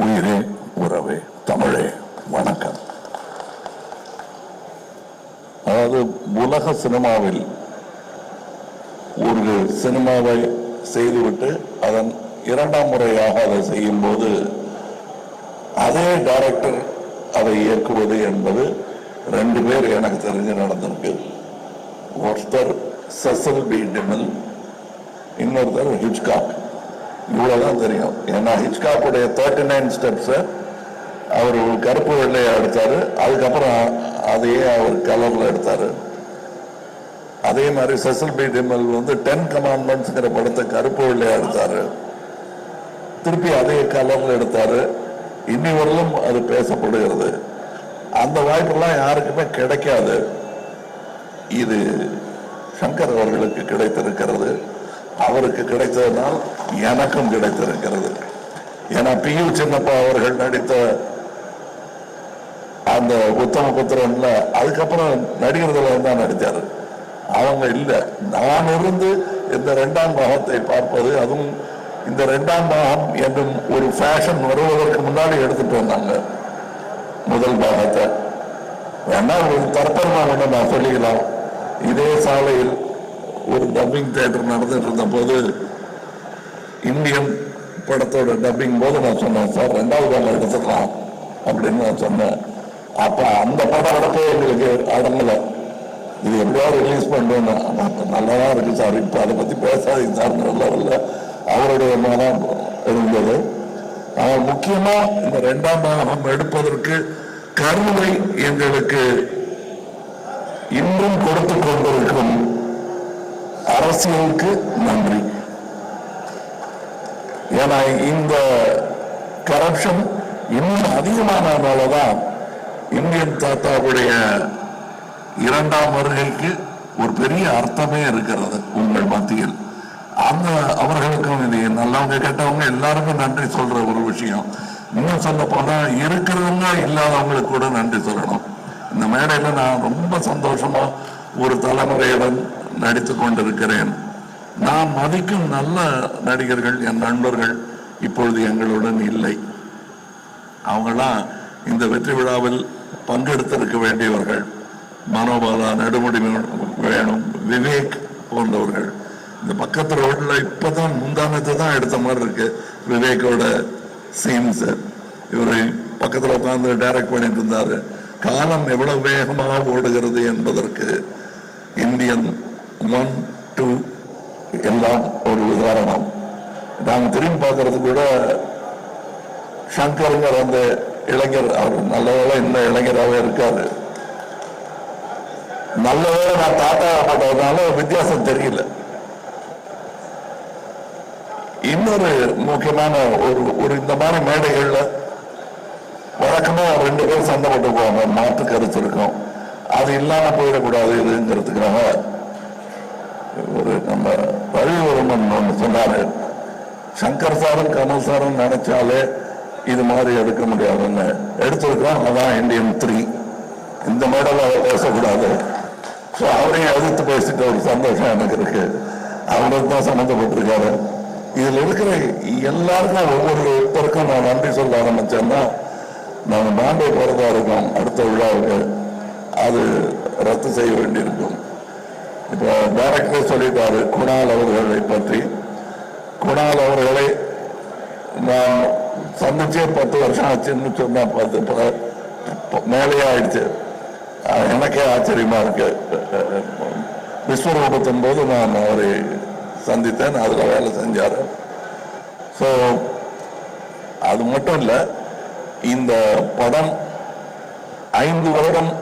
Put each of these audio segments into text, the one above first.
உயிரே உறவே தமிழே வணக்கம். அதாவது உலக சினிமாவில் ஒரு சினிமாவை செய்துவிட்டு அதன் இரண்டாம் முறையாக அதை செய்யும் போது அதே டைரக்டர் அதை இயக்குவது என்பது ரெண்டு பேர் எனக்கு தெரிஞ்சு நடந்திருக்கு. ஒருத்தர் செசல் பி டிமில் இன்னொருத்தர் ஹிச்காக் இவ்வளவுதான் தெரியும். ஏன்னா ஹிச்காக்குடைய தேர்ட்டி நைன் ஸ்டெப்ஸ் அவர் கருப்பு வெள்ளையை எடுத்தாரு. அதுக்கப்புறம் அதையே அவர் கலர்ல எடுத்தாரு. அதே மாதிரி செசல் பி டிமல் வந்து டென் கமாண்ட்மெண்ட்ஸ்ங்கிற படத்தை கருப்பு வெள்ளையா எடுத்தாரு. திருப்பி அதே கலர்ல எடுத்தாரு. இன்னி வரலும் அது பேசப்படுகிறது. அந்த வாய்ப்பெல்லாம் யாருக்குமே கிடைக்காது. இது சங்கர் அவர்களுக்கு கிடைத்திருக்கிறது. அவருக்கு கிடைத்ததனால் எனக்கும் கிடைத்திருக்கிறது. ஏன்னா பி யு சின்னப்பா அவர்கள் நடித்த அந்த உத்தம புத்திரன்ல அதுக்கப்புறம் நடிகர்களை தான் நடித்தாரு. அவங்க இல்ல. நான் இருந்து இந்த இரண்டாம் பாகத்தை பார்ப்பது அதுவும் இந்த இரண்டாம் பாகம் என்றும் ஒரு ஃபேஷன் வருவதற்கு முன்னாடி எடுத்துட்டு வந்தாங்க. முதல் பாகத்தை. வேணா ஒரு தற்பரமா நான் சொல்லிக்கலாம். இதே சாலையில் ஒரு டப்பிங் தேட்டர் நடந்துட்டு இருந்த போது இந்தியன் படத்தோட டப்பிங் போது நான் சொன்னேன் சார் ரெண்டாவது வேலை எடுத்துக்கலாம் அப்படின்னு நான் சொன்னேன். அப்ப அந்த படம் வரப்போ எங்களுக்கு அடங்கலை. இது எப்படியாவது ரிலீஸ் பண்ணுவேன்னு அப்ப நல்லாதான் இருக்கு சார். இப்ப அதை பத்தி பேசாதீங்க சார் நல்லா அவருடைய மனம் இருந்தது. ஆனால் முக்கியமா இந்த ரெண்டாம் பாகம் எடுப்பதற்கு கருணை எங்களுக்கு இன்னும் கொடுத்து கொண்டிருக்கும். அரசியலுக்கு நன்றி. ஏன்னா இந்த கரப்ஷன் இன்னும் அதிகமானதுனாலதான் இந்தியன் தாத்தாவுடைய இரண்டாம் வருகைக்கு ஒரு பெரிய அர்த்தமே இருக்கிறது உங்கள் மத்தியில். அந்த அவர்களுக்கும் இது நல்லவங்க கேட்டவங்க எல்லாருக்கும் நன்றி சொல்ற ஒரு விஷயம். இன்னும் சொல்ல போனா இருக்கிறவங்க இல்லாதவங்களுக்கு கூட நன்றி சொல்லணும். இந்த மேடையில நான் ரொம்ப சந்தோஷமா ஒரு தலைமுறையுடன் நடித்து கொண்டிருக்கிறேன் நான் மதிக்கும் நல்ல நடிகர்கள் என் நண்பர்கள் இப்பொழுது எங்களுடன் இல்லை. அவங்களாம் இந்த வெற்றி விழாவில் பங்கெடுத்திருக்க வேண்டியவர்கள். மனோபாலா நெடுமுடி வேணும் விவேக் போன்றவர்கள். இந்த பக்கத்து ரோட்ல இப்பதான் முந்தானத்தை தான் எடுத்த மாதிரி இருக்கு விவேக்கோட சீன்ஸ் இவரு பக்கத்துல உட்காந்து டைரக்ட் பண்ணிட்டு இருந்தாரு. காலம் எவ்வளவு வேகமாக ஓடுகிறது என்பதற்கு இந்தியன் ஒன் டூ எல்லாம் ஒரு உதாரணம். நாங்க திரும்பி பார்க்கறது கூட சங்கருங்கிற அந்த இளைஞர் அவர் நல்லவேளை இன்னும் இளைஞராகவே இருக்காரு. நல்லவேளை நான் தாத்தா பட்டதுனால வித்தியாசம் தெரியல. இன்னொரு முக்கியமான ஒரு ஒரு இந்த மாதிரி மேடைகள்ல வழக்கமா ரெண்டு பேரும் சண்டை போட்டு போவாங்க மாற்று கருத்து இருக்கும். அது இல்லாம போயிடக்கூடாது இதுங்கிறதுக்காக ஒரு நம்ம ரவிவர்மன் ஒன்று சொன்னாரு. சங்கர் சாரும் கமல் சாரும் நினைச்சாலே இது மாதிரி எடுக்க முடியாதுன்னு. எடுத்திருக்கோம் அதான் இந்தியன் த்ரீ இந்த மேடல் அவர் பேசக்கூடாது. ஸோ அவரையும் எதிர்த்து பேசிட்டு ஒரு சந்தோஷம் எனக்கு இருக்கு. அவருக்கு தான் சம்மந்தப்பட்டிருக்காரு. இதில் இருக்கிற எல்லாருக்கும் ஒவ்வொரு ஒருத்தருக்கும் நான் நன்றி சொல்ல ஆரம்பிச்சேன்னா நாங்கள் பாம்பே போகிறதா இருக்கோம் அடுத்த விழாவுக்கு. அது ரத்து செய்ய வேண்டியிருக்கும். இப்போ டேரக்டர் சொல்லிட்டாரு. குணால் அவர்களை பற்றி. குணால் அவர்களை நான் சந்திச்சே பத்து வருஷம் ஆச்சுன்னு சொன்னா பத்து ப- மேலேயே ஆயிடுச்சு. எனக்கே ஆச்சரியமா இருக்கு. விஸ்வரூபத்தின் போது நான் அவரை சந்தித்தேன். அதுல வேலை செஞ்சாரு. ஸோ அது மட்டும் இல்லை இந்த படம் ஐந்து வருடம்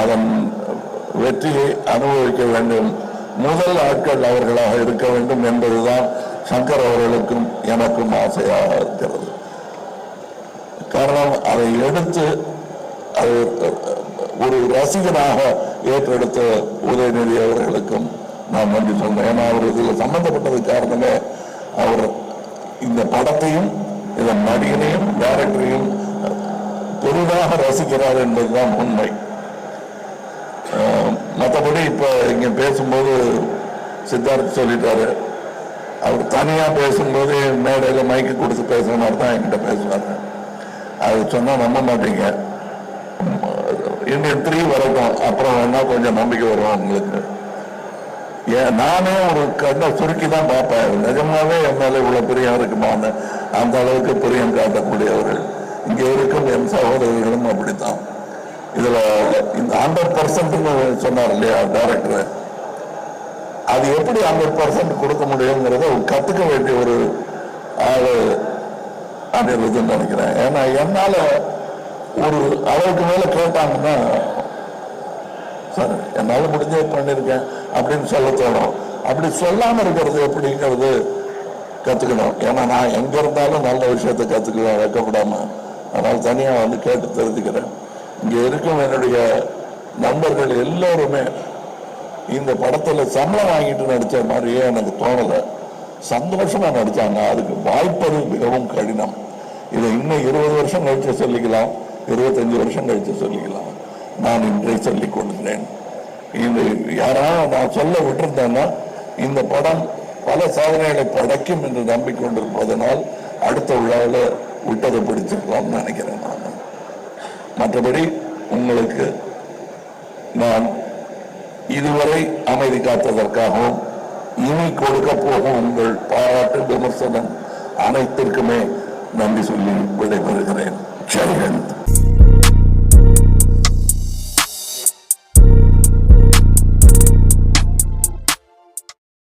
அதன் வெற்றியை அனுபவிக்க வேண்டும். முதல் ஆட்கள் அவர்களாக இருக்க வேண்டும் என்பதுதான் சங்கர் அவர்களுக்கும் எனக்கும் ஆசையாக இருக்கிறது. காரணம் அதை எடுத்து அது ஒரு ரசிகனாக ஏற்றெடுத்த உதயநிதி அவர்களுக்கும் நான் நன்றி சொல்றேன் ஏன்னா அவர் இதில் சம்பந்தப்பட்டது காரணமே அவர் இந்த படத்தையும் இதன் நடிகனையும் டேரக்டரையும் பெரிதாக ரசிக்கிறார் என்பதுதான் உண்மை. மற்றபடி இப்போ இங்கே பேசும்போது சித்தார்த் சொல்லிட்டாரு. அவர் தனியாக பேசும்போது மேடையில் மைக்கு கொடுத்து பேசுகிற மாதிரி தான் என்கிட்ட பேசுவாரு அது சொன்னால் நம்ப மாட்டீங்க. இன்னும் த்ரீ வரட்டும். அப்புறம் வேணால் கொஞ்சம் நம்பிக்கை வரும் உங்களுக்கு. ஏன் நானே ஒரு கண்ணை சுருக்கி தான் பார்ப்பேன். நிஜமாவே என் மேலே இவ்வளோ பிரியம் இருக்குமான்னு அந்த அளவுக்கு பிரியம் காட்டக்கூடியவர்கள். இங்கே இருக்கும் என் சகோதரர்களும் அப்படித்தான். இதில் இந்த ஹண்ட்ரட் பர்சன்ட் சொன்னார் இல்லையா டைரக்டர் அது எப்படி ஹண்ட்ரட் பர்சன்ட் கொடுக்க முடியுங்கிறத கத்துக்க வேண்டிய ஒரு ஆளு அனிருதுன்னு நினைக்கிறேன். ஏன்னா என்னால ஒரு அளவுக்கு மேல கேட்டாங்கன்னா சார் என்னால முடிஞ்சது பண்ணிருக்கேன் அப்படின்னு சொல்ல தோணும். அப்படி சொல்லாம இருக்கிறது எப்படிங்கிறது கத்துக்கணும். ஏன்னா நான் எங்க இருந்தாலும் நல்ல விஷயத்தை கத்துக்கலாம் வைக்கப்படாம. அதனால தனியா வந்து கேட்டு தெரிஞ்சுக்கிறேன். இங்கே இருக்கும் என்னுடைய நண்பர்கள் எல்லோருமே இந்த படத்தில் சம்பளம் வாங்கிட்டு நடித்த மாதிரியே எனக்கு தோணலை. சந்தோஷமாக நடித்தாங்க அதுக்கு வாய்ப்பது மிகவும் கடினம். இதை இன்னும் இருபது வருஷம் கழிச்சு சொல்லிக்கலாம். இருபத்தஞ்சு வருஷம் கழிச்சு சொல்லிக்கலாம். நான் இன்றை சொல்லிக் கொண்டிருந்தேன் இந்த யாராவது நான் சொல்ல விட்டிருந்தேன்னா இந்த படம் பல சாதனைகளை படைக்கும் என்று நம்பிக்கொண்டிருப்பதனால் அடுத்த விழாவில் விட்டதை பிடிச்சிருக்கலாம்னு நினைக்கிறேன் நான். மற்றபடி உங்களுக்கு நான் இதுவரை அமைதி காத்ததற்காகவும் இனி கொடுக்க போகும் உங்கள் பாராட்டு விமர்சனம் அனைத்திற்குமே நன்றி சொல்லி விடைபெறுகிறேன்.